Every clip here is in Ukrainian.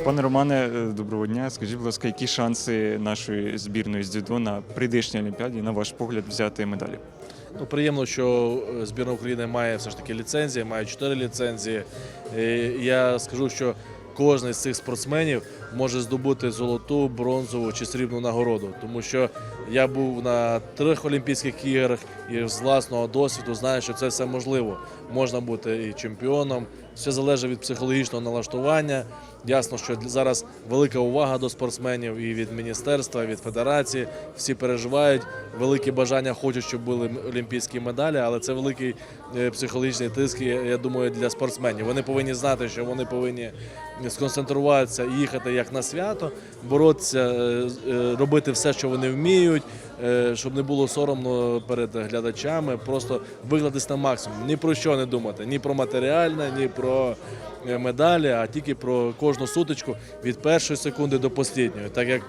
Пане Романе, е, доброго дня. Скажіть, будь ласка, які шанси нашої збірної з дзюдо на прийдешній Олімпіаді, на ваш погляд, взяти медалі? Ну, приємно, що е, збірна України має все ж таки ліцензії, має чотири ліцензії. І Я скажу, що кожен з цих спортсменів може здобути золоту, бронзову чи срібну нагороду, тому що я був на трьох Олімпійських іграх і з власного досвіду знаю, що це все можливо. Можна бути і чемпіоном. Все залежить від психологічного налаштування. Ясно, що зараз велика увага до спортсменів і від міністерства, і від федерації. Всі переживають, велике бажання хочуть, щоб були олімпійські медалі, але це великий е, психологічний тиск, я думаю, для спортсменів. Вони повинні знати, що вони повинні сконцентруватися і їхати як на свято, боротися, е, е, робити все, що вони вміють, е, щоб не було соромно перед глядачами, просто викладатись на максимум. Ні про що не думати, ні про матеріальне, ні про медалі, а тільки про кожну сутичку від першої секунди до останньої. Так як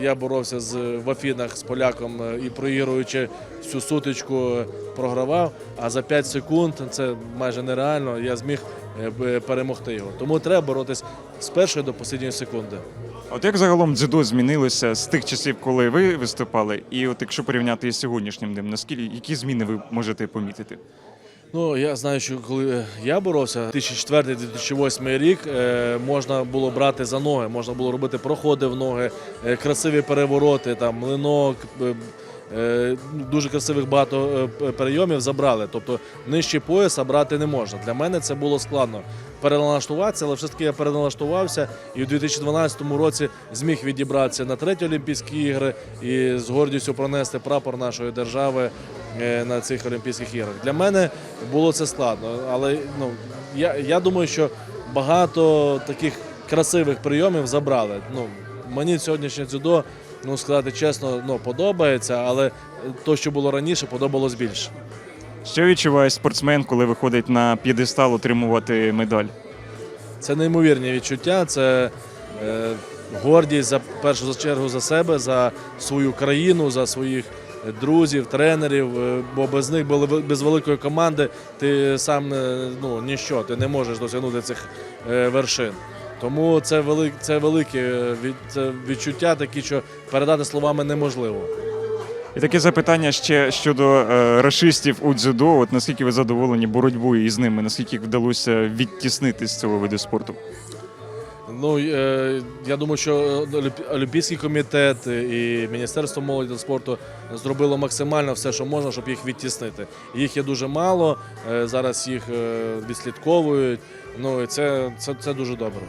я боровся з в Афінах з поляком і проігруючи всю сутичку, програвав. А за 5 секунд це майже нереально. Я зміг перемогти його. Тому треба боротись з першої до останньої секунди. От як загалом дзюдо змінилося з тих часів, коли ви виступали, і от якщо порівняти із сьогоднішнім днем, наскільки які зміни ви можете помітити? Ну, я знаю, що коли я боровся, 2004-2008 рік е, можна було брати за ноги, можна було робити проходи в ноги, е, красиві перевороти, там млинок. Е, Дуже красивих багато е, перейомів забрали. Тобто нижче пояса брати не можна. Для мене це було складно переналаштуватися, але все ж таки я переналаштувався і у 2012 році зміг відібратися на треті Олімпійські ігри і з гордістю пронести прапор нашої держави е, на цих Олімпійських іграх. Для мене було це складно, але ну, я, я думаю, що багато таких красивих прийомів забрали. Ну, мені сьогоднішнє дзюдо, ну сказати чесно, ну, подобається, але то, що було раніше, подобалось більше. Що відчуває спортсмен, коли виходить на п'єдестал отримувати медаль? Це неймовірні відчуття, це е, гордість за першу чергу за себе, за свою країну, за своїх друзів, тренерів. е, Бо без них були без великої команди ти сам е, ну, ніщо, ти не можеш досягнути цих е, вершин. Тому це велик, це велике е, відчуття, такі, що передати словами неможливо. І таке запитання ще щодо е, рашистів у дзюдо. От наскільки ви задоволені боротьбою із ними? Наскільки їх вдалося відтіснити з цього виду спорту? Ну е, я думаю, що Олімпійський комітет і Міністерство молоді та спорту зробило максимально все, що можна, щоб їх відтіснити. Їх є дуже мало. е, Зараз їх е, відслідковують. Ну і це, це, це дуже добре.